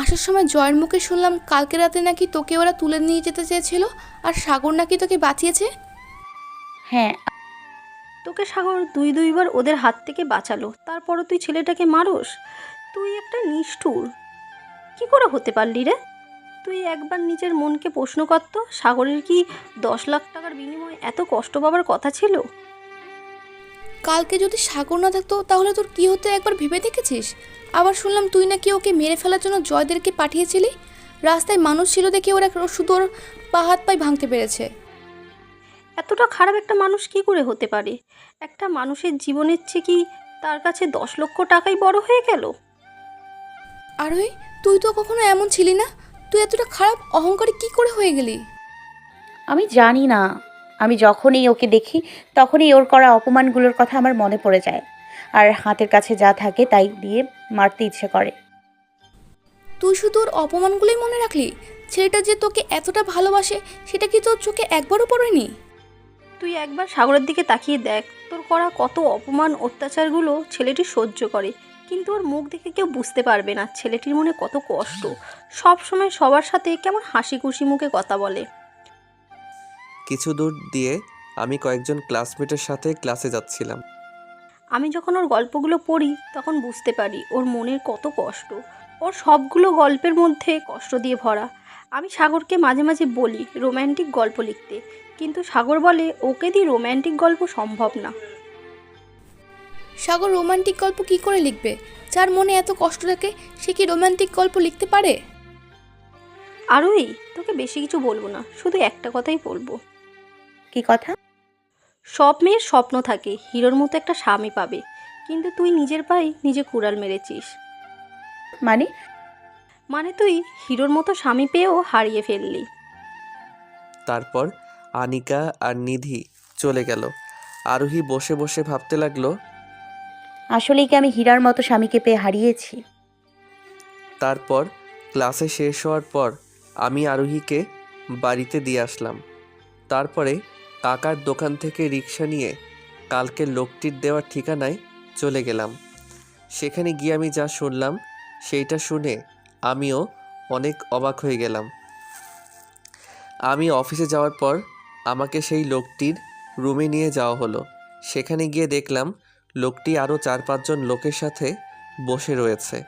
আসার সময় জয়ের মুখে শুনলাম কালকে রাতে নাকি তোকে ওরা তুলে নিয়ে যেতে চেয়েছিল, আর সাগর নাকি তোকে বাঁচিয়েছে। হ্যাঁ তোকে সাগর দুই দুইবার ওদের হাত থেকে বাঁচালো, তারপরও তুই ছেলেটাকে মারোস? তুই একটা নিষ্ঠুর। কি করে হতে পারলি রে? তুই একবার নিজের মনকে প্রশ্ন করত সাগরের কি দশ লাখ টাকার বিনিময়ে এত কষ্ট পাবার কথা ছিল? কালকে যদি সাগর না থাকতো তাহলে তোর কি হতো একবার ভেবে দেখেছিস? আবার শুনলাম তুই নাকি ওকে মেরে ফেলার জন্য জয়দেরকে পাঠিয়েছিলি? রাস্তায় মানুষ ছিল দেখে ওরা শুধু ওর পা হাত পায়ে ভাঙতে পেরেছে। এতটা খারাপ একটা মানুষ কি করে হতে পারে? একটা মানুষের জীবনের চেয়ে কি তার কাছে দশ লক্ষ টাকাই বড় হয়ে গেল? আর ওই তুই তো কখনো এমন ছিলি না? তুই এতটা খারাপ অহংকারী কি করে হয়ে গেলি? আমি জানি না। আমি যখনই ওকে দেখি তখনই ওর করা অপমানগুলোর কথা আমার মনে পড়ে যায়। আর হাতের কাছে যা থাকে তাই দিয়ে মারতে ইচ্ছে করে। তুই শুধু ওর অপমানগুলোই মনে রাখলি? ছেলেটা যে তোকে এতটা ভালোবাসে সেটা কি তোর চোখে একবারও পড়েনি? তুই একবার সাগরের দিকে তাকিয়ে দেখ তোর করা কত অপমান অত্যাচারগুলো ছেলেটি সহ্য করে। কিন্তু ওর মুখ দেখে কেউ বুঝতে পারবে না ছেলেটির মনে কত কষ্ট। সব সময় সবার সাথে কেমন হাসি খুশি মুখে কথা বলে। কিছু দূর দিয়ে আমি কয়েকজন ক্লাসমেটের সাথে ক্লাসে যাচ্ছিলাম। আমি যখন ওর গল্পগুলো পড়ি তখন বুঝতে পারি ওর মনের কত কষ্ট। ওর সবগুলো গল্পের মধ্যে কষ্ট দিয়ে ভরা। আমি সাগরকে মাঝে মাঝে বলি রোম্যান্টিক গল্প লিখতে কিন্তু সাগর বলে ওকে দিয়ে রোম্যান্টিক গল্প সম্ভব না। সাগর রোমান্টিক গল্প কি করে লিখবে? যার মনে এত কষ্ট থাকে সে কি রোমান্টিক গল্প লিখতে পারে? আরোই তোকে বেশি কিছু বলব না শুধু একটা কথাই বলব। কি কথা? সব মেয়ের স্বপ্ন থাকে হিরোর মতো একটা স্বামী পাবে। কিন্তু তুই নিজের পায়ে নিজে কুড়াল মেরেছিস। মানে? মানে তুই হিরোর মতো স্বামী পেয়েও হারিয়ে ফেললি। তারপর আনিকা আর নিধি চলে গেল। আরোহী বসে বসে ভাবতে লাগল আসলেই কি আমি হীরার মতো স্বামীকে পেয়ে হারিয়েছি? তারপর ক্লাসে শেষ হওয়ার পর আমি আরোহীকে বাড়িতে দিয়ে আসলাম। তারপরে কাকার দোকান থেকে রিক্সা নিয়ে কালকে লোকটির দেওয়ার ঠিকানায় চলে গেলাম। সেখানে গিয়ে আমি যা শুনলাম, সেইটা শুনে আমিও অনেক অবাক হয়ে গেলাম। আমি অফিসে যাওয়ার পর আমাকে সেই লোকটির রুমে নিয়ে যাওয়া হলো। সেখানে গিয়ে দেখলাম লোকটি আরও চার পাঁচজন লোকের সাথে বসে রয়েছে।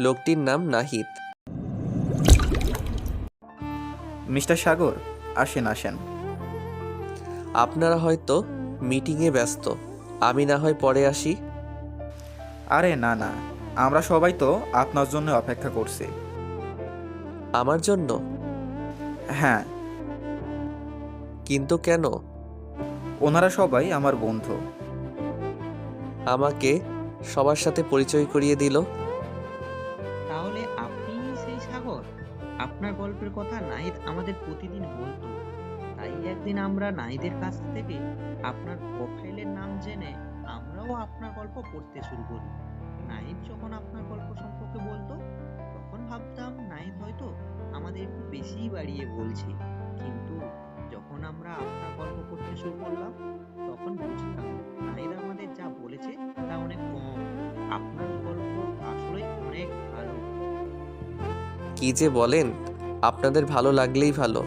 লোকটির নাম নাহিদ। মিস্টার সাগর, আসেন আসেন। আপনারা হয়তো মিটিংয়ে ব্যস্ত। আমি না হয় পরে আসি। আরে না না। আমরা সবাই তো আপনার জন্য অপেক্ষা করছি। আমার জন্য? হ্যাঁ। কিন্তু কেন? ওনারা সবাই আমার বন্ধু। আমাকে সবার সাথে পরিচয় করিয়ে দিল। তাহলে আপনি সেই সাগর? আপনার গল্পের কথা নাহিদ আমাদের প্রতিদিন বলতো। তাই একদিন আমরা নাহিদের কাছ থেকে আপনার প্রোফাইলের নাম জেনে আমরাও আপনার গল্প পড়তে শুরু করি। নাহিদ যখন আপনার গল্প সম্পর্কে বলতো, তখন ভাবতাম নাহিদ হয়তো আমাদের একটু বেশিই বাড়িয়ে বলছে। কিন্তু যখন আমরা আপনার গল্প পড়তে শুরু করলাম, তখন বুঝলাম নাহিদ আমাদের যা বলেছে তা অনেক কম। আপনার গল্প আসলে অনেক ভালো। কি যে বলেন, আপনাদের ভালো লাগলেই ভালো।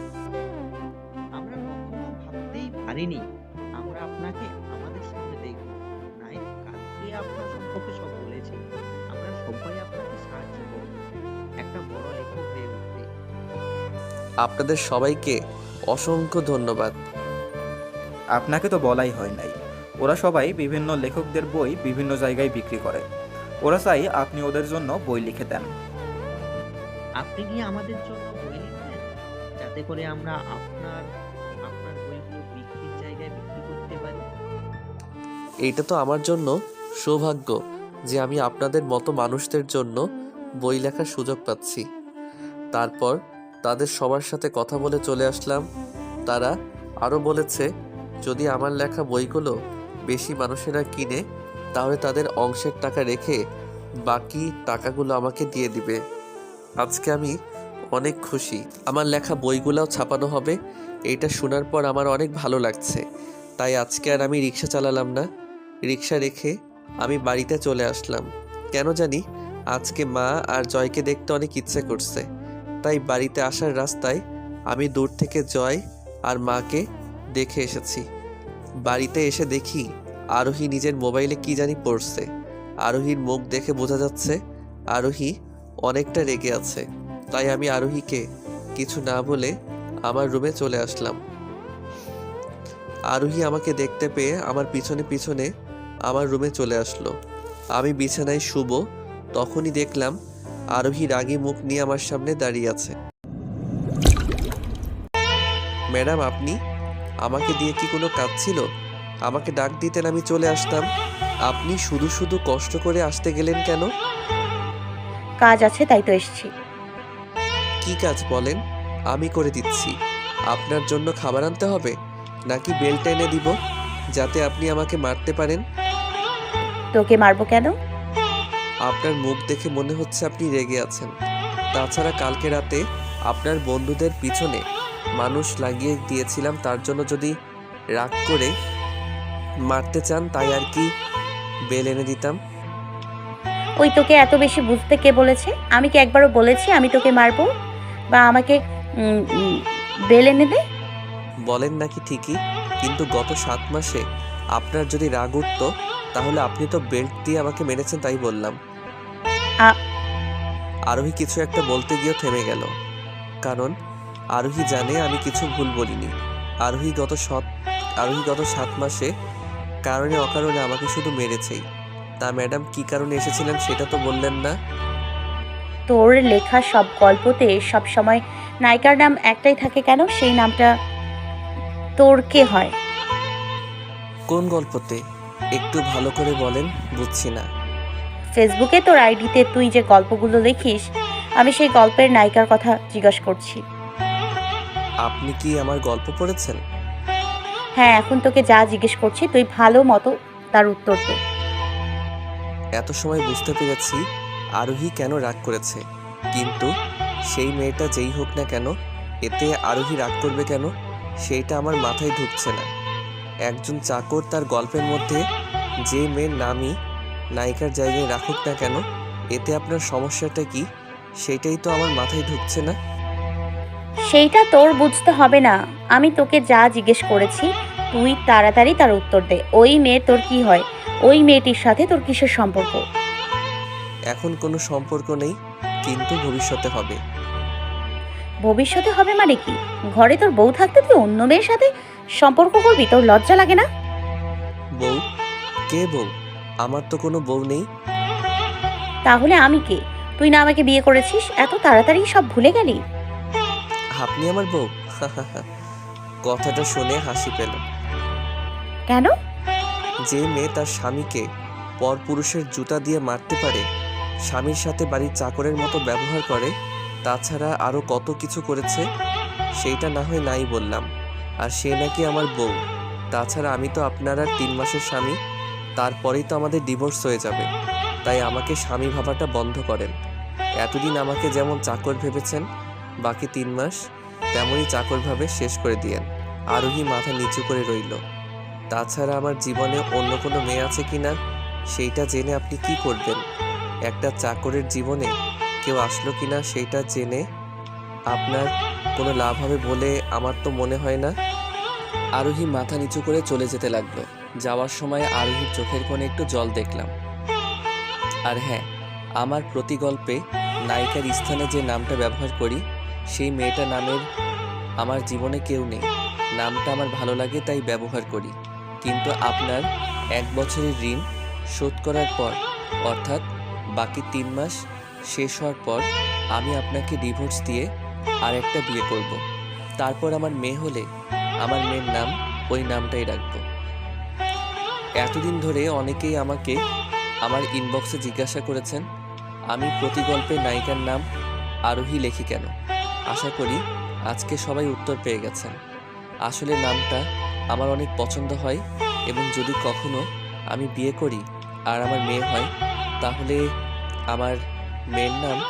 আপনাদের সবাইকে অসংখ্য ধন্যবাদ। আপনাকে তো বলাই হয় নাই। ওরা সবাই বিভিন্ন লেখকদের বই বিভিন্ন জায়গায় বিক্রি করে। ওরা চাই আপনি ওদের জন্য বই লিখে দেন। আপনি কি আমাদের জন্য বই লিখবেন? যাতে করে আমরা আপনার আপনার বইগুলো বিক্রির জায়গায় বিক্রি করতে পারি। এইটা তো আমার জন্য সৌভাগ্য যে আমি আপনাদের মতো মানুষদের জন্য বই লেখার সুযোগ পাচ্ছি। তারপর তাদের সবার সাথে কথা বলে চলে আসলাম। তারা আরও বলেছে, যদি আমার লেখা বইগুলো বেশি মানুষেরা কিনে, তাহলে তাদের অংশের টাকা রেখে বাকি টাকাগুলো আমাকে দিয়ে দিবে। আজকে আমি অনেক খুশি। আমার লেখা বইগুলোও ছাপানো হবে। এইটা শোনার পর আমার অনেক ভালো লাগছে। তাই আজকে আর আমি রিক্সা চালালাম না। রিক্সা রেখে আমি বাড়িতে চলে আসলাম। কেন জানি আজকে মা আর জয়কে দেখতে অনেক ইচ্ছে করছে। তাই বাড়িতে আসার রাস্তায় আমি দূর থেকে জয় আর মাকে দেখে এসেছি। বাড়িতে এসে দেখি আরোহী নিজের মোবাইলে কি জানি পড়ছে। আরোহীর মুখ দেখে বোঝা যাচ্ছে আরোহী অনেকটা রেগে আছে। তাই আমি আরোহীকে কিছু না বলে আমার রুমে চলে আসলাম। আরোহী আমাকে দেখতে পেয়ে আমার পিছনে পিছনে আমার রুমে চলে আসলো। আমি বিছানায় শুব, তখনই দেখলাম আরোহী রাগী মুখ নিয়ে আমার সামনে দাঁড়িয়ে আছে। ম্যাডাম আপনি? আমাকে দিয়ে কি কোনো কাজ ছিল? আমাকে ডাক দিতেন আমি চলে আসতাম। আপনি শুধু শুধু কষ্ট করে আসতে গেলেন কেন? কাজ আছে তাই তো এসেছি। কি কাজ বলেন? আমি করে দিচ্ছি। আপনার জন্য খাবার আনতে হবে? নাকি বেল্ট এনে দিব যাতে আপনি আমাকে মারতে পারেন? তোকে মারবো কেন? আপনার মুখ দেখে মনে হচ্ছে আপনি রেগে আছেন। তাছাড়া কালকে রাতে আপনার বন্ধুদের পিছনে মানুষ লাগিয়ে দিয়েছিলাম তার জন্য যদি রাগ করে মারতে চান তাই আর কি বেল এনে দিতাম? ওই তোকে এত বেশি বুঝতে কে বলেছে? আমি কি একবারও বলেছি আমি তোকে মারবো? বা আমাকে উম, বেল এনে দে? বলেন নাকি ঠিকই কিন্তু গত সাত মাসে আপনার যদি রাগ উঠতো তাহলে আপনি তো বেল্ট দিয়ে আমাকে মেরেছেন তাই বললাম। আ- আরোহী কিছু একটা বলতে গিয়ে থেমে গেল। কারণ আরোহী জানে আমি কিছু ভুল বলিনি। আরোহী গত সৎ আরোহী গত সাত মাসে কারণে অকারণে আমাকে শুধু মেরেছেই। তা ম্যাডাম কি কারণে এসেছিলেন সেটা তো বললেন না। তোর লেখা সব গল্পতে সব সময় নায়িকার নাম একটাই থাকে কেন? সেই নামটা তোর কে হয়? কোন গল্পতে? একটু ভালো করে বলেন বুঝছি না। ফেসবুকে তোর আইডিতে তুই যে গল্পগুলো লিখিস আমি সেই গল্পের নায়িকার কথা জিজ্ঞাসা করছি। আপনি কি আমার গল্প পড়েছেন? হ্যাঁ এখন তোকে যা জিজ্ঞেস করছি তুই ভালো মতো তার উত্তর দে। এত সময় বুঝতে পেরেছি আরোহী কেন রাগ করেছে কিন্তু সেই মেয়েটা যেই হোক না কেন এতে আরোহী রাগ করবে কেন সেইটা আমার মাথায় ঢুকছে না। একজন চাকর তার গল্পের মধ্যে যে মেয়ের নামই নায়িকার জায়গায় রাখুক না কেন এতে আপনার সমস্যাটা কি? সেটাই তো আমার মাথায় ঢুকছে না। সেইটা তোর বুঝতে হবে না। আমি তোকে যা জিজ্ঞেস করেছি তুই তাড়াতাড়ি তার উত্তর দে। ওই মেয়ে তোর কি হয়? ওই মেয়েটির সাথে তোর কিসের সম্পর্ক? এখন কোনো সম্পর্ক নেই কিন্তু ভবিষ্যতে হবে। ভবিষ্যতে হবে মানে কি? ঘরে তোর বউ থাকতে তুই অন্য মেয়ের সাথে সম্পর্ক করবি? তোর লজ্জা লাগে না? বউ? কে বউ? আমার তো কোনো বউ নেই। তাহলে আমি কে? তুই না আমাকে বিয়ে করেছিস? এত তাড়াতাড়ি সব ভুলে গেলি? আপনি আমার বউ। কথাটা শুনে হাসি পেল। কেন? যে মেয়ে তার স্বামীকে পরপুরুষের জুতা দিয়ে মারতে পারে স্বামীর সাথে বাড়ির চাকরের মতো ব্যবহার করে তাছাড়া আরও কত কিছু করেছে সেইটা না হয় নাই বললাম। আর সে নাকি আমার বউ। তাছাড়া আমি তো আপনার আর তিন মাসের স্বামী। তারপরেই তো আমাদের ডিভোর্স হয়ে যাবে। তাই আমাকে স্বামী ভাবাটা বন্ধ করেন। এতদিন আমাকে যেমন চাকর ভেবেছেন, বাকি তিন মাস তেমনই চাকরভাবে শেষ করে দিয়েন। আরোহী মাথা নিচু করে রইল। তাছাড়া আমার জীবনে অন্য কোনো মেয়ে আছে কি না, সেইটা জেনে আপনি কি করবেন? একটা চাকরের জীবনে কেউ আসলো কি না, সেইটা জেনে আপনার কোনো লাভ হবে বলে আমার তো মনে হয় না। আরোহী মাথা নিচু করে চলে যেতে লাগল। যাওয়ার সময় আরোহীর চোখের কোণে একটু জল দেখলাম। আর হ্যাঁ আমার প্রতি গল্পে নায়িকার স্থানে যে নামটা ব্যবহার করি, সেই মেয়েটা নামের আমার জীবনে কেউ নেই। নামটা আমার ভালো লাগে, তাই ব্যবহার করি। কিন্তু আপনার এক বছরের ঋণ শোধ করার পর, অর্থাৎ বাকি তিন মাস শেষ হওয়ার পর, আমি আপনাকে ডিভোর্স দিয়ে আর একটা বিয়ে করব। তারপর আমার মেয়ে হলে আমার মেয়ের নাম ওই নামটাই রাখব। এতদিন ধরে অনেকেই আমাকে আমার ইনবক্সে জিজ্ঞাসা করেছেন, আমি প্রতি গল্পে নায়িকার নাম আরোহী লেখি কেন? আশা করি আজকে সবাই উত্তর পেয়ে গেছেন। আসলে নামটা আমার অনেক পছন্দ হয় এবং যদি কখনো আমি বিয়ে করি আর আমার মেয়ে হয়, তাহলে আমার মেয়ের নাম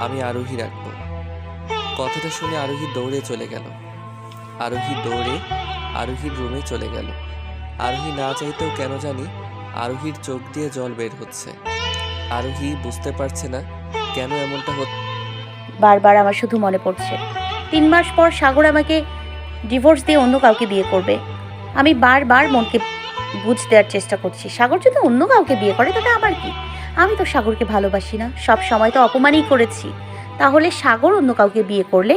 আমি আরোহী রাখব। কথাটা শুনে আরোহী দৌড়ে চলে গেল। আরোহী দৌড়ে আরোহীর রুমে চলে গেল। আরোহী না চাইতেও কেন জানি আরোহীর চোখ দিয়ে জল বের হচ্ছে। আরোহী বুঝতে পারছে না কেন এমনটা হচ্ছে বারবার আমার শুধু মনে পড়ছে। তিন মাস পর সাগর আমাকে ডিভোর্স দিয়ে অন্য কাউকে বিয়ে করবে। আমি বারবার মনকে বুঝ দেওয়ার চেষ্টা করছি। সাগর যদি অন্য কাউকে বিয়ে করে, তাতে আমার কি? আমি তো সাগরকে ভালোবাসি না। সব সময় তো অপমানই করেছি। তাহলে সাগর অন্য কাউকে বিয়ে করলে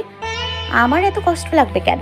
আমার এত কষ্ট লাগবে কেন?